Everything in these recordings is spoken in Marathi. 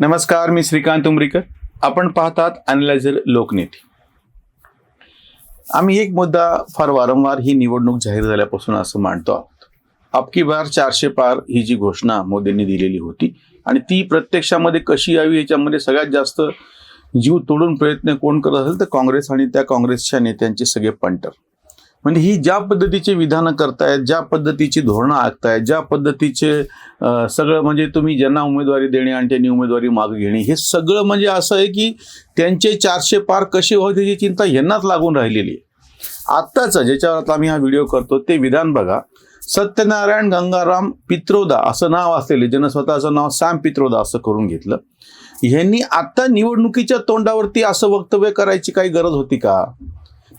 नमस्कार मी श्रीकांत उमरीकर. आपण पाहतात अनलायझर लोकनेते. आम्ही एक मुद्दा फार वारंवार ही निवडणूक जाहीर झाल्यापासून असं मांडतो आहोत. अबकी बार चारशे पार ही जी घोषणा मोदींनी दिलेली होती आणि ती प्रत्यक्षामध्ये कशी यावी याच्यामध्ये सगळ्यात जास्त जीव तोडून प्रयत्न कोण करत असेल तर काँग्रेस आणि त्या काँग्रेसच्या नेत्यांचे सगळे पंटर. म्हणजे ही ज्या पद्धतीचे विधानं करतायत ज्या पद्धतीची धोरणं आखतायत ज्या पद्धतीचे सगळं म्हणजे तुम्ही ज्यांना उमेदवारी देणे आणि त्यांनी उमेदवारी माग घेणे हे सगळं म्हणजे असं आहे की त्यांचे चारशे पार कसे व्हावे त्याची चिंता यांनाच लागून राहिलेली आहे. आत्ताचं ज्याच्यावर आता आम्ही हा व्हिडिओ करतो ते विधान बघा. सत्यनारायण गंगाराम पित्रोदा असं नाव असलेले ज्यानं स्वतःचं नाव सॅम पित्रोदा असं करून घेतलं. ह्यांनी आत्ता निवडणुकीच्या तोंडावरती असं वक्तव्य करायची काही गरज होती का?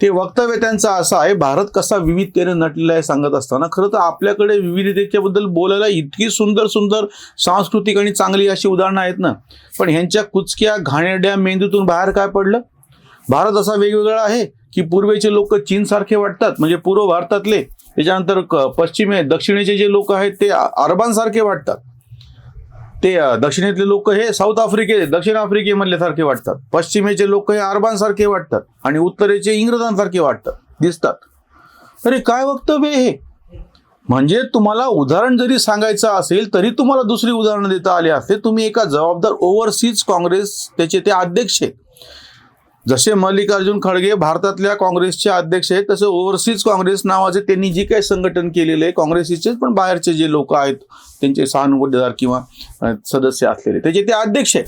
ते वक्तव्य त्यांचं असं आहे भारत कसा विविधतेने नटलेला आहे सांगत असताना खरं तर आपल्याकडे विविधतेच्याबद्दल बोलायला इतकी सुंदर सुंदर सांस्कृतिक आणि चांगली अशी उदाहरणं आहेत ना. पण ह्यांच्या कुचक्या घाणेरड्या मेंदूतून बाहेर काय पडलं? भारत असा वेगवेगळा आहे की पूर्वेचे लोक चीनसारखे वाटतात म्हणजे पूर्व भारतातले त्याच्यानंतर क- पश्चिमे दक्षिणेचे जे लोक आहेत ते अरबांसारखे वाटतात. ते दक्षिणेतले लोक हे साऊथ आफ्रिके दक्षिण आफ्रिकेमधले सारखे वाटतात. पश्चिमेचे लोक हे अरबांसारखे वाटतात आणि उत्तरेचे इंग्रजांसारखे वाटतात दिसतात. अरे काय वक्तव्य हे? म्हणजे तुम्हाला उदाहरण जरी सांगायचं असेल तरी तुम्हाला दुसरी उदाहरणं देता आली असते. तुम्ही एका जबाबदार ओव्हरसीज काँग्रेस त्याचे ते अध्यक्ष आहेत. जसे मल्लिकार्जुन खळगे भारतातल्या काँग्रेसचे अध्यक्ष आहेत तसे ओव्हरसीज काँग्रेस नावाचे त्यांनी जे काही संघटन केलेले आहे काँग्रेसीचेच पण बाहेरचे जे लोक आहेत त्यांचे सहानुभूतीदार किंवा सदस्य असलेले त्याचे ते अध्यक्ष आहेत.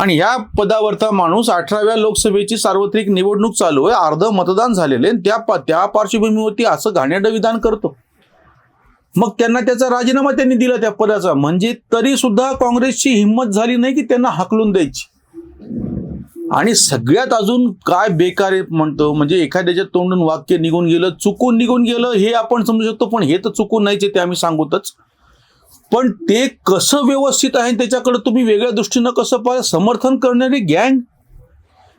आणि ह्या पदावरचा माणूस अठराव्या लोकसभेची सार्वत्रिक निवडणूक चालू आहे अर्ध मतदान झालेले त्या पा- त्या पार्श्वभूमीवरती असं घाणेरडं विधान करतो. मग त्यांना त्याचा राजीनामा त्यांनी दिला त्या पदाचा म्हणजे तरी सुद्धा काँग्रेसची हिंमत झाली नाही की त्यांना हाकलून द्यायची. आणि सगळ्यात अजून काय बेकार आहे म्हणतो म्हणजे एखाद्याच्या तोंडून वाक्य निघून गेलं चुकून निघून गेलं हे आपण समजू शकतो पण हे तर चुकून नाहीचे ते आम्ही सांगूतच. पण ते कसं व्यवस्थित आहे त्याच्याकडे तुम्ही वेगळ्या दृष्टीनं कसं पाहिजे समर्थन करणारी गँग?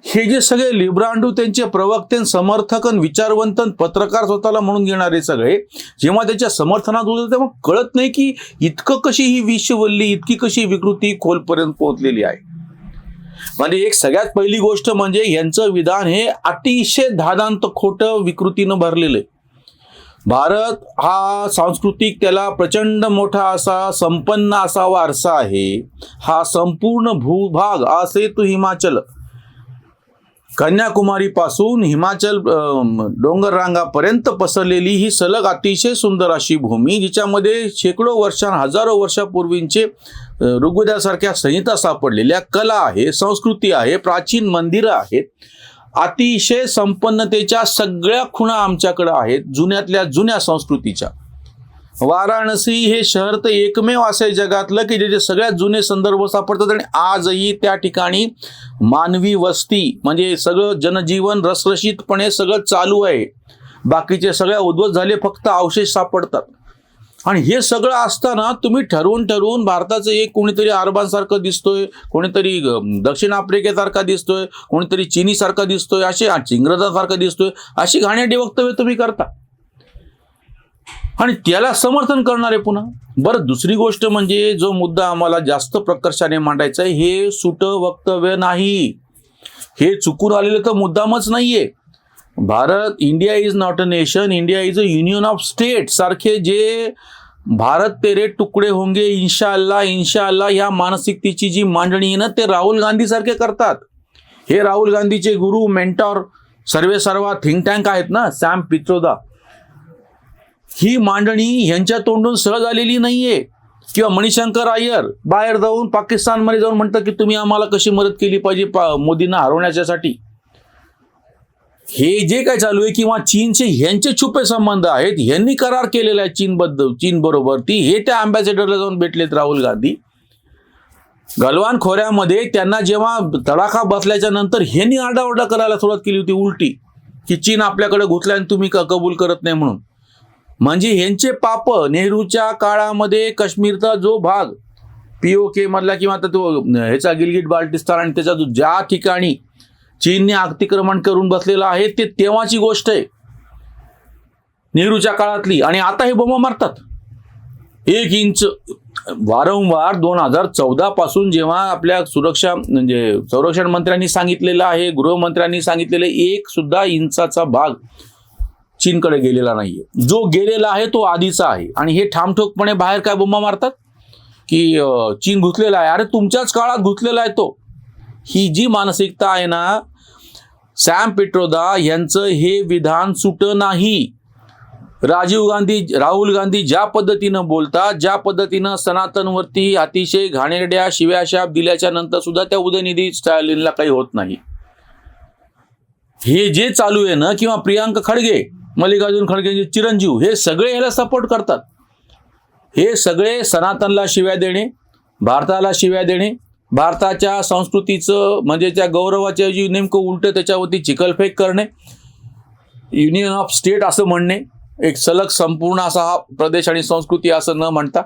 हे जे सगळे लिब्रांडू त्यांचे प्रवक्ते समर्थक आणि विचारवंत पत्रकार स्वतःला म्हणून घेणारे सगळे जेव्हा त्याच्या समर्थनात होतं तेव्हा कळत नाही की इतकं कशी ही विषवल्ली इतकी कशी विकृती खोलपर्यंत पोहोचलेली आहे. म्हणजे एक सगळ्यात पहिली गोष्ट म्हणजे यांचं विधान हे अतिशय धादांत खोटं विकृतीनं भरलेलं आहे. भारत हा सांस्कृतिक त्याला प्रचंड मोठा असा संपन्न असा वारसा आहे. हा संपूर्ण भूभाग असे तू हिमाचल. कन्याकुमारी पासून हिमाचल डोंगररांगापर्यंत डोंगर रांगापर्यंत पसरलेली ही सलग अतिशय सुंदर अशी भूमी जिच्यामध्ये शेकडो वर्षां हजारो वर्षापूर्वींचे ऋग्वेदासारख्या संहिता सापडलेल्या कला आहे संस्कृती आहे प्राचीन मंदिरं आहेत. अतिशय संपन्नतेच्या सगळ्या खुणा आमच्याकडं आहेत जुन्यातल्या जुन्या संस्कृतीच्या. वाराणसी हे शहर तर एकमेव असे जगातलं की ज्याचे सगळ्यात जुने संदर्भ सापडतात आणि आजही त्या ठिकाणी मानवी वस्ती म्हणजे सगळं जनजीवन रसरशीतपणे सगळं चालू आहे. बाकीचे सगळ्या उद्ध्वस्त झाले फक्त अवशेष सापडतात. आणि हे सगळं असताना तुम्ही ठरवून ठरवून भारताचं एक कोणीतरी अरबांसारखं दिसतोय कोणीतरी दक्षिण आफ्रिकेसारखा दिसतोय कोणीतरी चिनीसारखा दिसतोय असे इंग्रजांसारखा दिसतोय अशी घाणेरडी वक्तव्य तुम्ही करता. आणि त्याला समर्थन करणारे पुन्हा. बरं दुसरी गोष्ट म्हणजे जो मुद्दा आम्हाला जास्त प्रकर्षाने मांडायचा आहे हे सुट वक्तव्य नाही. हे चुकून आलेलं तर मुद्दामच नाहीये. Bharat India is not a nation India is a union of state सारखे जे भारत तेरे तुकडे होंगे इन्शाल्ला इन्शाल्ला ह्या मानसिकतेची जी मांडणी आहे ना ते राहुल गांधी सारखे करतात. हे राहुल गांधीचे गुरु मेंटॉर सर्वे सर्वा थिंक टँक आहेत ना सॅम पित्रोदा. ही मांडणी यांच्या तोंडून सहज आलेली नाहीये. किंवा मणिशंकर अय्यर बाहेर जाऊन पाकिस्तानमध्ये जाऊन म्हणतात की तुम्ही आम्हाला कशी मदत केली पाहिजे पा- मोदींना हरवण्याच्यासाठी. हे जे काय चालू आहे किंवा चीनचे ह्यांचे छुपे संबंध आहेत यांनी करार केलेला आहे चीनबद्दल चीन बरोबर. ती हे त्या अँबॅसेडरला जाऊन भेटलेत राहुल गांधी. गलवान खोऱ्यामध्ये त्यांना जेव्हा तडाखा बसल्याच्या नंतर ह्यांनी आरडाओरडा करायला सुरुवात केली होती उलटी की चीन आपल्याकडे घुसल्या आणि तुम्ही का कबूल करत नाही म्हणून. म्हणजे ह्यांचे पाप नेहरूच्या काळामध्ये काश्मीरचा जो भाग पीओके मधला किंवा आता तो ह्याचा गिलगिट बाल्टिस्तान आणि त्याचा जो ज्या ठिकाणी चीनने अतिक्रमण करून बसलेला आहे ते तेव्हाची गोष्ट आहे. नेहरूच्या काळातली. आणि आता हे बोंब मारतात. एक इंच वारंवार दोन हजार चौदा पासून जेव्हा आपल्या सुरक्षा म्हणजे संरक्षण मंत्र्यांनी सांगितलेलं आहे गृहमंत्र्यांनी सांगितलेलं एक सुद्धा इंचाचा भाग चीनकडे गेलेला नाहीये. जो गेलेला आहे तो आधीचा आहे. आणि हे ठामठोकपणे बाहेर काय बोंबा मारतात? की चीन घुसलेला आहे. अरे तुमच्याच काळात घुसलेला आहे तो. ही जी मानसिकता आहे ना सॅम पेट्रोदा यांचं हे विधान सुट नाही. राजीव गांधी राहुल गांधी ज्या पद्धतीनं बोलतात ज्या पद्धतीनं सनातनवरती अतिशय घाणेरड्या शिव्याशाप दिल्याच्या नंतर सुद्धा त्या उदयनिधी स्टॅलिनला काही होत नाही. हे जे चालू आहे ना किंवा प्रियांका खडगे मल्लिकार्जुन खडगेंचे चिरंजीव हे सगळे याला सपोर्ट करतात. हे सगळे सनातनला शिव्या देणे भारताला शिव्या देणे भारताच्या संस्कृतीचं म्हणजे त्या गौरवाच्या जी नेमकं उलट त्याच्यावरती चिखलफेक करणे युनियन ऑफ स्टेट असं म्हणणे एक सलग संपूर्ण असा हा प्रदेश आणि संस्कृती असं न म्हणता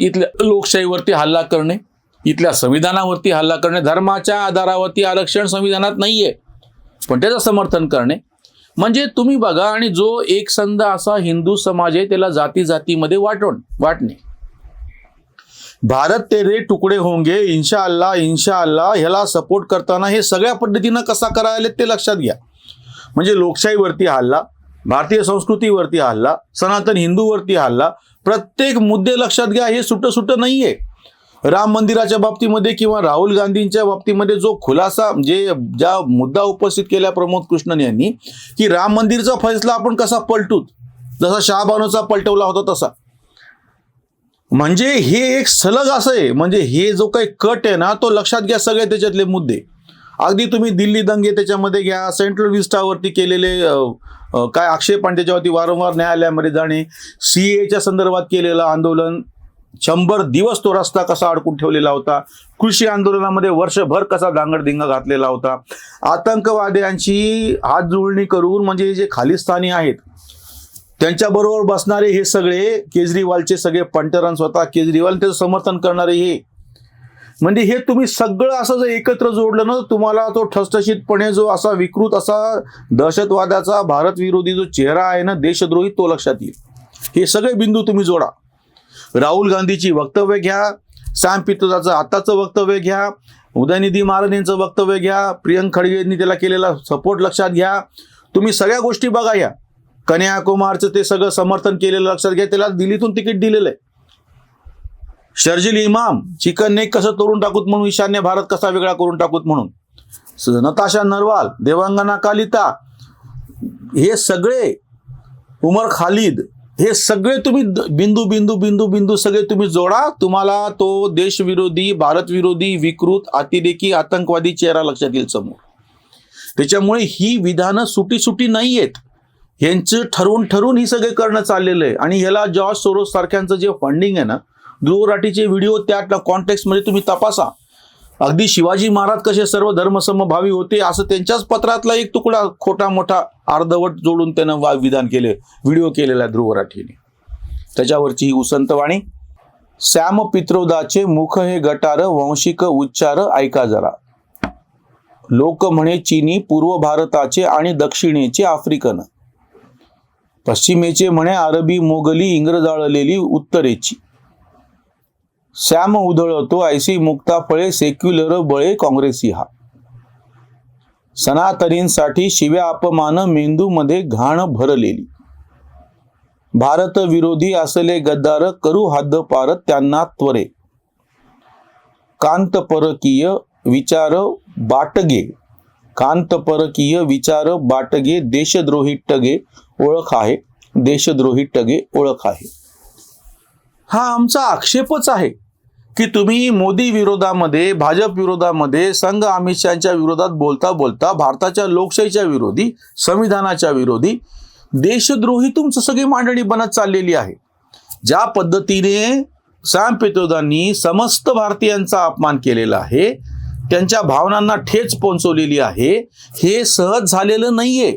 इथल्या लोकशाहीवरती हल्ला करणे इथल्या संविधानावरती हल्ला करणे धर्माच्या आधारावरती आरक्षण संविधानात नाही आहे पण त्याचं समर्थन करणे म्हणजे तुम्ही बघा आणि जो एकसंध असा हिंदू समाज आहे त्याला जाती जातीमध्ये वाटण वाटणे. भारत तेरे तुकडे होंगे इन्शा अल्लाह इन्शा अल्लाह ह्याला सपोर्ट करताना हे सगळ्या पद्धतीनं कसा करायला ते लक्षात घ्या. म्हणजे लोकशाहीवरती हल्ला भारतीय संस्कृतीवरती हल्ला सनातन हिंदूवरती हल्ला प्रत्येक मुद्दे लक्षात घ्या हे सुट सुट नाहीये. राम मंदिराच्या बाबतीमध्ये किंवा राहुल गांधींच्या बाबतीमध्ये जो खुलासा म्हणजे ज्या मुद्दा उपस्थित केला प्रमोद कृष्णन यांनी की राम मंदिरचा फैसला आपण कसा पलटूत? जसा शहाबानूचा पलटवला होता तसा. म्हणजे हे एक सलग असं आहे. म्हणजे हे जो काही कट आहे ना तो लक्षात घ्या सगळे त्याच्यातले मुद्दे. अगदी तुम्ही दिल्ली दंगे त्याच्यामध्ये घ्या सेंट्रल विस्टावरती केलेले काय आक्षेप आणि त्याच्यावरती वारंवार न्यायालयामध्ये जाणे सी एच्या संदर्भात केलेलं आंदोलन शंभर दिवस तो रस्ता कसा अडकून ठेवलेला होता? कृषी आंदोलनामध्ये वर्षभर कसा दांगडदिंगा घातलेला होता? आतंकवाद्यांची हात जुळणी करून म्हणजे जे खालिस्तानी आहेत त्यांच्याबरोबर बसणारे हे सगळे केजरीवालचे सगळे पंटरन स्वतः केजरीवाल त्याचं समर्थन करणारे हे. म्हणजे हे तुम्ही सगळं असं जर एकत्र जोडलं ना तुम्हाला तो ठसठशीतपणे जो असा विकृत असा दहशतवादाचा भारत विरोधी जो चेहरा आहे ना देशद्रोही तो लक्षात येईल. हे सगळे बिंदू तुम्ही जोडा. राहुल गांधीची वक्तव्य घ्या सॅम पित्रोदाचं आत्ताचं वक्तव्य घ्या उदयनिधी महाराज यांचं वक्तव्य घ्या प्रियंक खडगे यांनी त्याला केलेला सपोर्ट लक्षात घ्या. तुम्ही सगळ्या गोष्टी बघा या. कन्याकुमारचं ते सगळं समर्थन केलेलं लक्षात घ्या. त्याला दिल्लीतून तिकीट दिलेलं आहे. शर्जिल इमाम चिकन नेक कसं तोडून टाकूत म्हणून ईशान्य भारत कसा वेगळा करून टाकूत म्हणून. स- नताशा नरवाल देवांगना कालिता हे सगळे उमर खालिद हे सगळे तुम्ही बिंदू बिंदू बिंदू बिंदू सगळे तुम्ही जोडा. तुम्हाला तो देशविरोधी भारत विरोधी विकृत अतिरेकी आतंकवादी चेहरा लक्षात येईल समोर. त्याच्यामुळे ही विधानं सुटी सुटी नाही आहेत यांचं ठरवून ठरवून ही सगळे करणं चाललेलं आहे. आणि ह्याला जॉर्ज सोरोस सारख्यांचं जे फंडिंग आहे ना ध्रुवराटीचे व्हिडिओ त्या कॉन्टेक्स्टमध्ये तुम्ही तपासा. अगदी शिवाजी महाराज कसे सर्व धर्मसमभावी होते असं त्यांच्याच पत्रातला एक तुकडा खोटा मोठा अर्धवट जोडून त्यानं वा विधान केले व्हिडिओ केलेला ध्रुवराठीने त्याच्यावरची ही उसंतवाणी श्याम पित्रोदाचे मुख हे गटार वंशिक उच्चार ऐका जरा. लोक म्हणे चीनी पूर्व भारताचे आणि दक्षिणेचे आफ्रिकन. पश्चिमेचे म्हणे अरबी मोगली इंग्रजाळलेली उत्तरेची. श्याम उधळतो ऐशी मुक्ता फळे सेक्युलर बळे काँग्रेसी हा. सनातनींसाठी शिव्या अपमान मेंदूमध्ये घाण भरलेली. भारत विरोधी असले गद्दार करू हद्दपार त्यांना त्वरे. कांत परकीय विचार बाटगे. कांत परकीय विचार बाटगे देशद्रोही टगे ओळख आहे. देशद्रोही टगे ओळख आहे. हा आमचा आक्षेपच आहे. की तुम्ही मोदी विरोधामध्ये भाजप विरोधामध्ये संघ अमित शहाच्या विरोधात बोलता बोलता भारताच्या लोकशाहीच्या विरोधी संविधानाच्या विरोधी देशद्रोही तुमचं सगळी मांडणी बनत चाललेली आहे. ज्या पद्धतीने सॅम पेत्रोदांनी समस्त भारतीयांचा अपमान केलेला आहे त्यांच्या भावनांना ठेच पोहोचवलेली आहे हे सहज झालेलं नाहीये.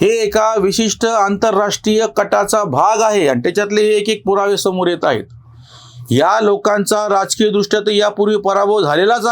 हे एका विशिष्ट आंतरराष्ट्रीय कटाचा भाग आहे आणि त्याच्यातले एक एक पुरावे समोर येत आहेत. या लोकांचा राजकीय दृष्ट्या तर यापूर्वी पराभव झालेलाच